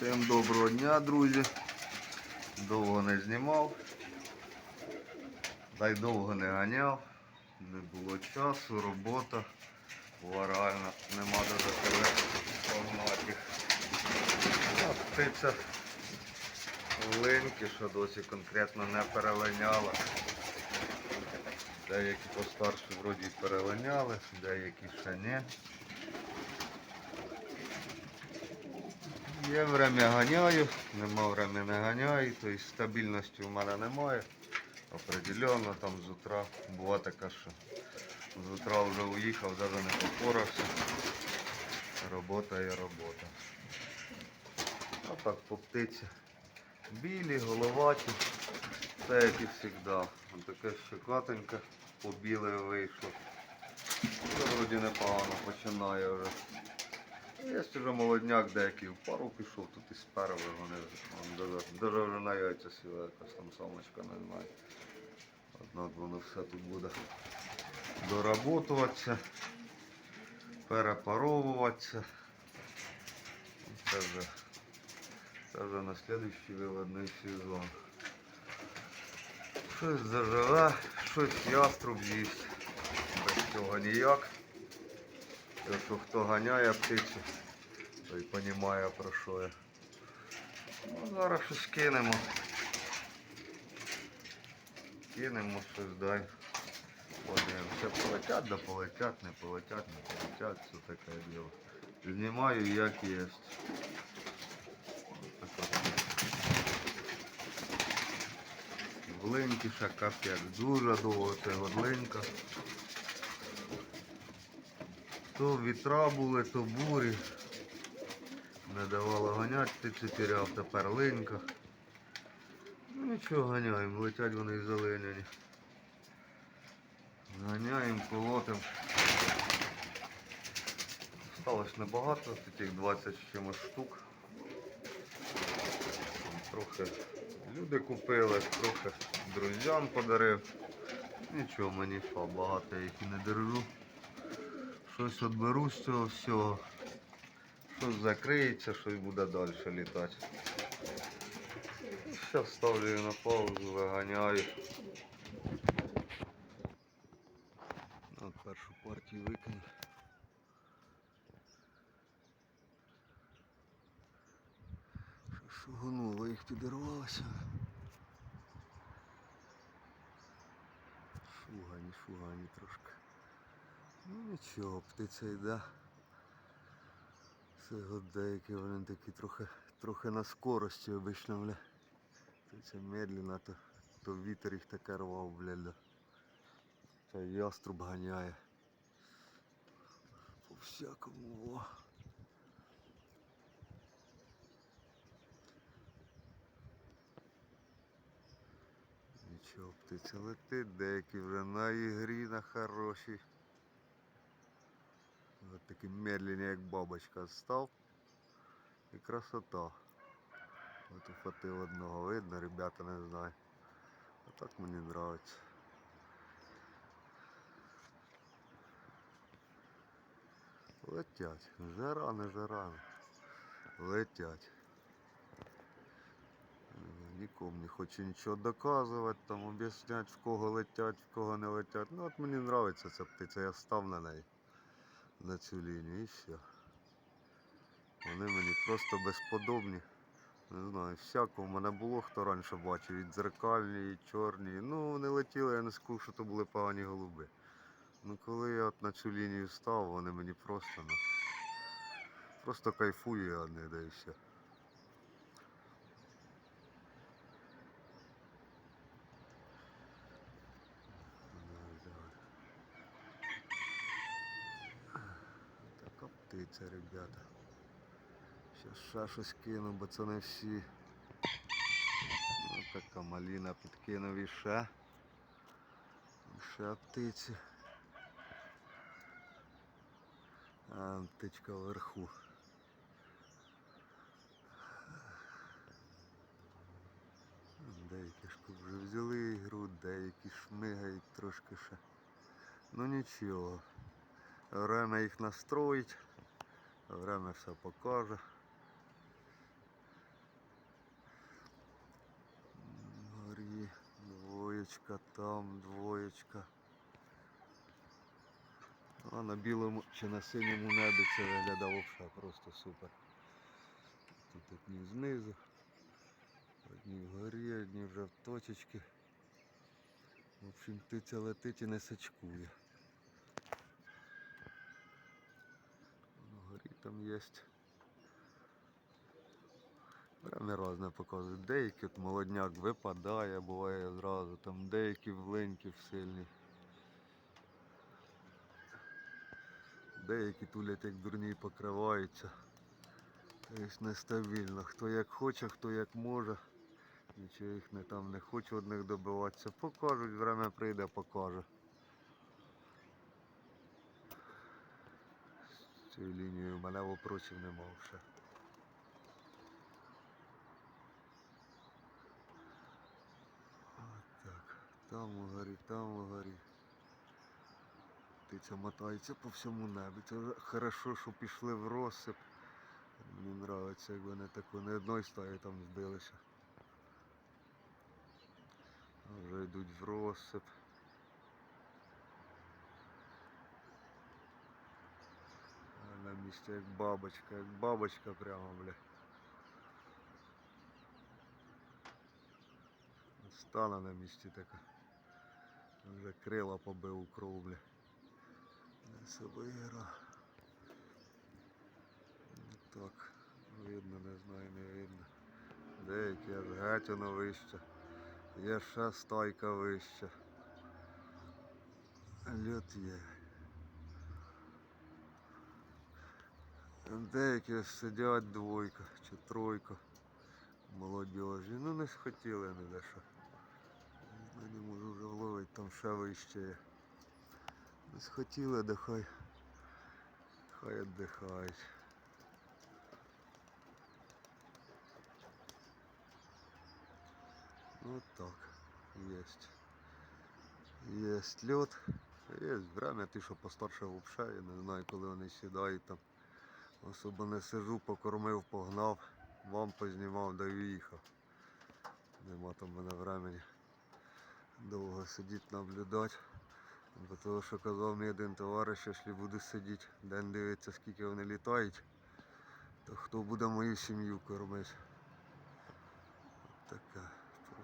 Всім доброго дня, друзі. Довго не знімав. Та й довго не ганяв. Не було часу, робота. Була реально, нема до тебе погнати. А птиця линьки, що досі конкретно не перелиняла. Деякі постарші вроді перелиняли, деякі ще ні. Є время ганяю, нема время не ганяю, тобто стабільності в мене немає. Определенно там з утра була така, що з утра вже уїхав, навіть не попорався. Робота є робота. А так по птиці. Білі, головаті, все як і завжди. Таке щекотеньке, по біле вийшло. Це вроді непогано починає вже. Є вже молодняк деякий в пару пішов, тут і спереду вони вон, даже, вже на яйця сіла якась там самочка, не знаю. Однак воно все тут буде доработуватися, перепаровуватися. Це вже, це вже на слідуючий виводний сезон. Щось заживе, щось яструб їсть. Без цього ніяк. Якщо хто ганяє птицю, той розуміє про що я. Ну, зараз щось кинемо. Кинемо щось дай. Подивимося, полетять, да полетять, не полетять, не полетять, все таке діло. Знімаю як є. Глинки ще капець, дуже довго це годлинка. То вітра були, то бурі. Не давало ганяти, птицю теряв, тепер линька. Ну нічого ганяємо, летять вони і залиняні. Ганяємо, колотим. Осталось небагато, таких 20 чимось штук. Трохи люди купили, трохи друзям подарив. Нічого мені що, багато їх і не держу. Щось відберу з цього всього. Щось закриється, щось буде далі літати. Зараз ставлю на паузу, виганяю. От першу партію викину. Що шугнуло, їх підірвалося. Шугані, шугані трошки. Ну нічого, птиця йде. От деякі вони такі трохи, трохи на скорості обично, бля. Птиця медленно, то, то вітер їх таке рвав, бля. Та яструб ганяє. По всякому. О. Нічого, птиця летить, деякі вже на ігрі, на хорошій. Ось такі медленні, як бабочка став. І красота. От ухватив одного, видно, ребята не знаю. А так мені нравиться. Летять. Жара, не жара. Летять. Нікому не хочу нічого доказувати, там об'ясняти, в кого летять, в кого не летять. Ну от мені нравиться ця птиця, я став на неї на цю лінію і все. Вони мені просто безподобні. Не знаю, всякого в мене було, хто раніше бачив, і дзеркальні, і чорні. Ну, вони летіли, я не скажу, що то були погані голуби. Ну коли я от на цю лінію став, вони мені просто ну, просто кайфую я від них. Ну, да. Птиця, ребята. Щас ще щось кину, бо це не всі. Ну, така маліна підкинув і ще. Ще. А птичка вверху. Деякі ж вже взяли ігру, деякі шмигають трошки ще. Ну нічого. Время їх настроїть. Время все покаже. Горі, двоєчка, там двоєчка. А на білому чи на синьому небі це виглядало взагалі просто супер. Тут одні знизу, одні вгорі, одні вже в точечки. В общем, птиця летить і не сачкує. Там є. Прямо різне показують. Деякі от молодняк випадає, буває зразу, там деякі вленькі сильні. Деякі тулять як дурні покриваються. Тобто нестабільно. Хто як хоче, хто як може. Нічого їх не там не хочу одних добиватися. Покажуть, время прийде, покаже. Цією лінією в мене вопросів нема вже. От так. Там угорі, там угорі. Птиця мотається по всьому небі. Це вже хорошо, що пішли в розсип. Мені подобається, як вони тако не одної стаї там збилися. Вже йдуть в розсип. На як бабочка, як бабочка прямо, бля. Стана на місці така. Вже крила побив у кров, бля. Не собира. Так, видно, не знаю, не видно. Деякі аж геть вище. Є ще стайка вища. Льот є. Деякі сидять двойка чи тройка молодіжі. Ну не схотіли не де що. Не можу вже вловити, там ще вище є. Не схотіли, да хай. Хай віддихають. Ну так, есть. Есть лед. Есть время, ті, що постарше вообще, я не знаю, коли вони сідають там. Особо не сижу, покормив, погнав, вам познімав, да й уїхав. Нема там мене времени довго сидіти, наблюдати. Бо того, що казав мій один товариш, якщо буду сидіти, день дивитися, скільки вони літають, то хто буде мою сім'ю кормити. Таке.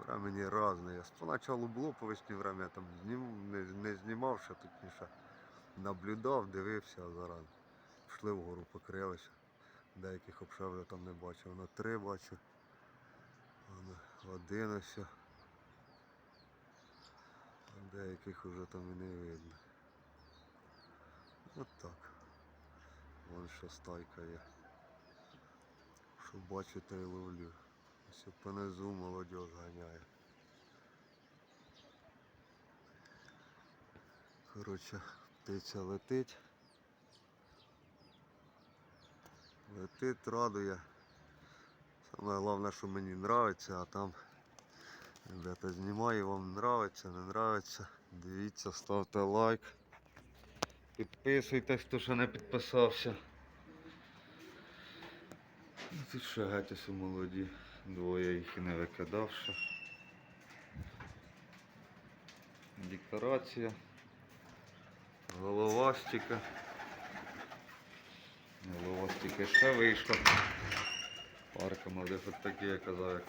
Времені різне. Спочатку було по весні время, я там знім, не, не знімав ще точніше. Наблюдав, дивився, а зараз пішли вгору, покрилися. Деяких обшав там не бачив. Воно три бачу. Воно один ось. А Деяких вже там і не видно. От так. Вон ще стайка є. Що бачу, то й ловлю. Ось понизу молодіж ганяє. Коротше, птиця летить. Летить, радує. Саме головне, що мені нравиться, а там ребята знімаю, вам нравиться, не нравиться. Дивіться, ставте лайк. Підписуйтесь, хто ще не підписався. Ну, Тут ще геть ось молоді. Двоє їх і не викидавши. Декорація, викидав ще. Декорація. Головастика. Головастика ще вийшла. Парка молодих такі, я казав, як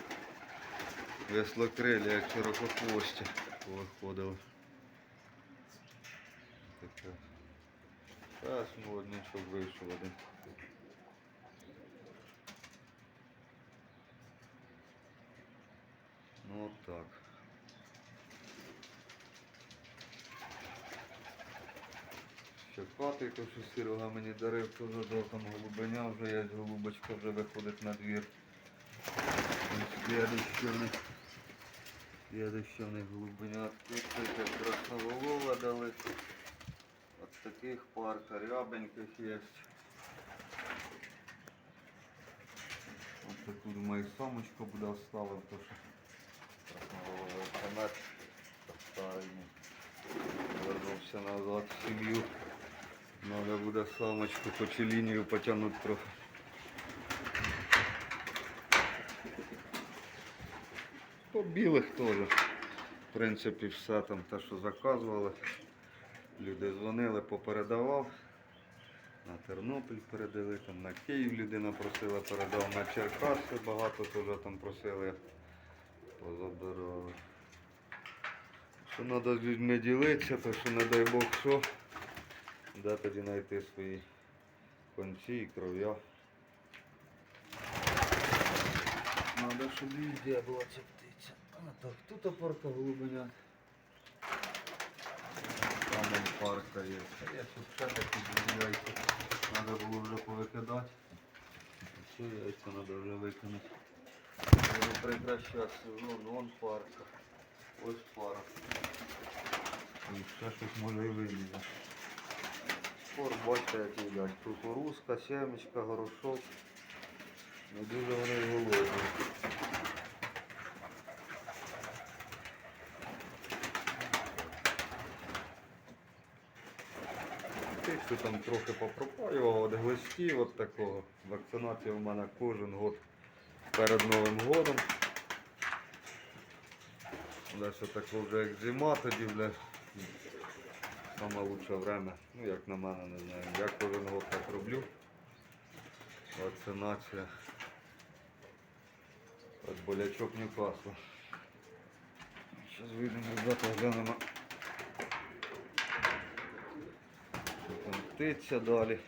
веслокрилі, як широкохвості виходили. Таке. Зараз молодничок вийшов один. Ну так. Ще кати, то що Серега мені дарив, то задав там голубеня вже є, голубочка вже виходить на двір. В них голубеня. Тут таке красноволова дали. От таких пар рябеньких є. Ось таку думаю самочку буде оставив, то що красноволовий поставив. Вернувся назад в сім'ю. Надо буде самочку хоч і лінію потягнути трохи. По білих теж. принципі, все там те, що заказували. Люди дзвонили, попередавав. На Тернопіль передали, там на Київ людина просила, передав на Черкаси, багато теж там просили, позабирали. Що треба з людьми ділитися, то що не дай Бог що, де тоді знайти свої конці і кров'я. Надо, щоб везде була ця птиця. А так, тут опарка голубеня. Там он парка є. Я тут ще такі яйця. Надо було вже повикидати. Все, яйця треба вже викинути. Буду прекращати сезон, вон парка. Ось пара. І ще щось може і вилізе. Спор, бачите, як їдять. Кукурузка, семечка, горошок. Не дуже вони голодні. Тиску там трохи попропаював, від глистів от такого. Вакцинація в мене кожен год перед Новим годом. Десь таке вже як зима, тоді бля, саме лучше время. Ну як на мене, не знаю. Я кожен год так роблю. Вакцинація. От болячок Ньюкасла. Зараз вийдемо завтра глянемо. Що там птиця далі.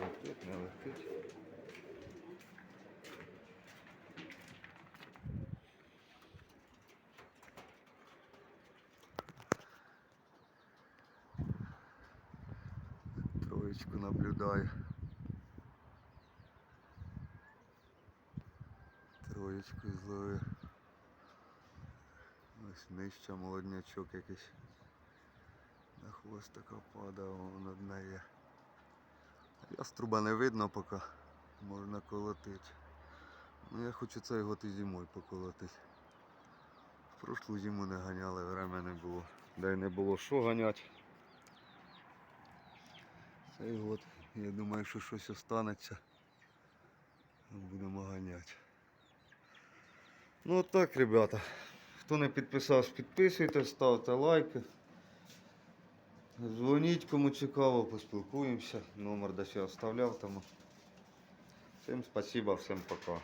Летить, не летить. Наблюдаю. Троєчку зловив. Ось нижче молоднячок якийсь. На хвостика падав, вон одна є. Яструба не видно поки. Можна колотити. Ну я хочу цей год і зимою поколотити. В прошлу зиму не ганяли, время не було. Де не було що ганяти. Цей год, я думаю, що щось останеться. Будемо ганяти. Ну от так, ребята. Хто не підписався, підписуйтесь, ставте лайки. Дзвоніть, кому цікаво, поспілкуємося. Номер я оставляв тому. Всім спасибо, всім пока.